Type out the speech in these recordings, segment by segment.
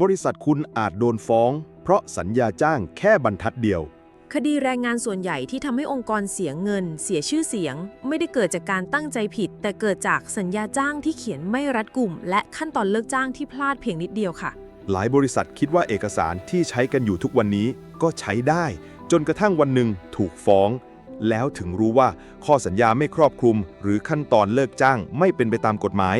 บริษัทคุณอาจโดนฟ้อง เพราะสัญญาจ้างแค่บรรทัดเดียว คดีแรงงานส่วนใหญ่ที่ทำให้องค์กรเสียเงิน เสียชื่อเสียง ไม่ได้เกิดจากการตั้งใจผิด แต่เกิดจากสัญญาจ้างที่เขียนไม่รัดกุม และขั้นตอนเลิกจ้างที่พลาดเพียงนิดเดียวค่ะ หลายบริษัทคิดว่าเอกสารที่ใช้กันอยู่ทุกวันนี้ก็ใช้ได้ จนกระทั่งวันหนึ่งถูกฟ้อง แล้วถึงรู้ว่าข้อสัญญาไม่ครอบคลุม หรือขั้นตอนเลิกจ้างไม่เป็นไปตามกฎหมาย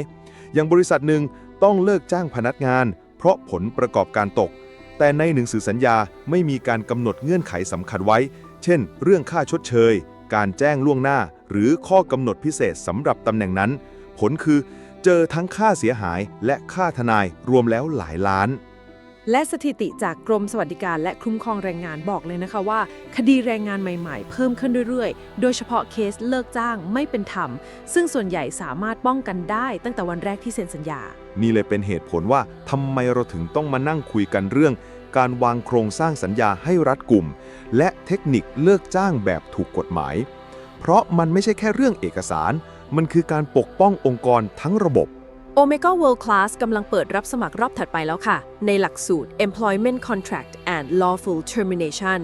อย่างบริษัทหนึ่งต้องเลิกจ้างพนักงาน เพราะผลประกอบการตก แต่ในหนังสือสัญญาไม่มีการกำหนดเงื่อนไขสำคัญไว้ เช่น เรื่องค่าชดเชย การแจ้งล่วงหน้า หรือข้อกำหนดพิเศษสำหรับตำแหน่งนั้น ผลคือ เจอทั้งค่าเสียหายและค่าทนายรวมแล้วหลายล้าน และสถิติจากกรมสวัสดิการและคุ้มครองแรงงานบอกเลยนะคะว่า คดีแรงงานใหม่ๆ เพิ่มขึ้นเรื่อยๆ โดยเฉพาะเคสเลิกจ้างไม่เป็นธรรม ซึ่งส่วนใหญ่สามารถป้องกันได้ตั้งแต่วันแรกที่เซ็นสัญญา นี่เลยเป็นเหตุผลว่าทำไมเราถึงต้องมานั่งคุยกันเรื่อง การวางโครงสร้างสัญญาให้รัดกุมและเทคนิคเลิกจ้างแบบถูกกฎหมาย เพราะมันไม่ใช่แค่เรื่องเอกสาร มันคือการปกป้ององค์กรทั้งระบบ Omega World Class กำลังเปิดรับสมัครรอบถัดไปแล้วค่ะ ในหลักสูตร Employment Contract and Lawful Termination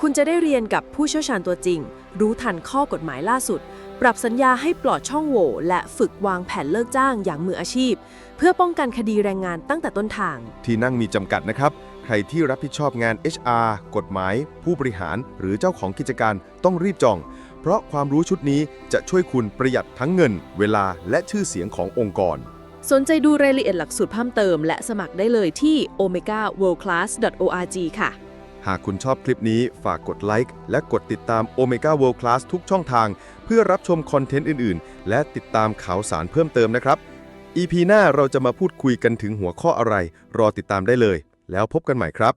คุณจะได้เรียนกับผู้เชี่ยวชาญตัวจริง รู้ทันข้อกฎหมายล่าสุด ปรับสัญญาให้ปลอดช่องโหว่และฝึกวางแผนเลิกจ้างอย่างมืออาชีพ เพื่อป้องกันคดีแรงงานตั้งแต่ต้นทาง ที่นั่งมีจำกัดนะครับ ใครที่รับผิดชอบงาน HR กฎหมาย ผู้บริหารหรือเจ้าของกิจการต้องรีบจอง เพราะความรู้ชุดนี้จะช่วยคุณประหยัดทั้งเงิน เวลาและชื่อเสียงขององค์กร สนใจดูรายละเอียดหลักสูตรเพิ่มเติม และสมัครได้เลยที่ omegaworldclass.org ค่ะ หากคุณชอบคลิปนี้ฝากกดไลค์และกดติดตาม Omega World Class ทุกช่องทาง เพื่อรับชมคอนเทนต์อื่น ๆ และติดตามข่าวสารเพิ่มเติมนะครับ EP หน้าเราจะมาพูดคุยกันถึงหัวข้ออะไร รอติดตามได้เลย แล้วพบกันใหม่ครับ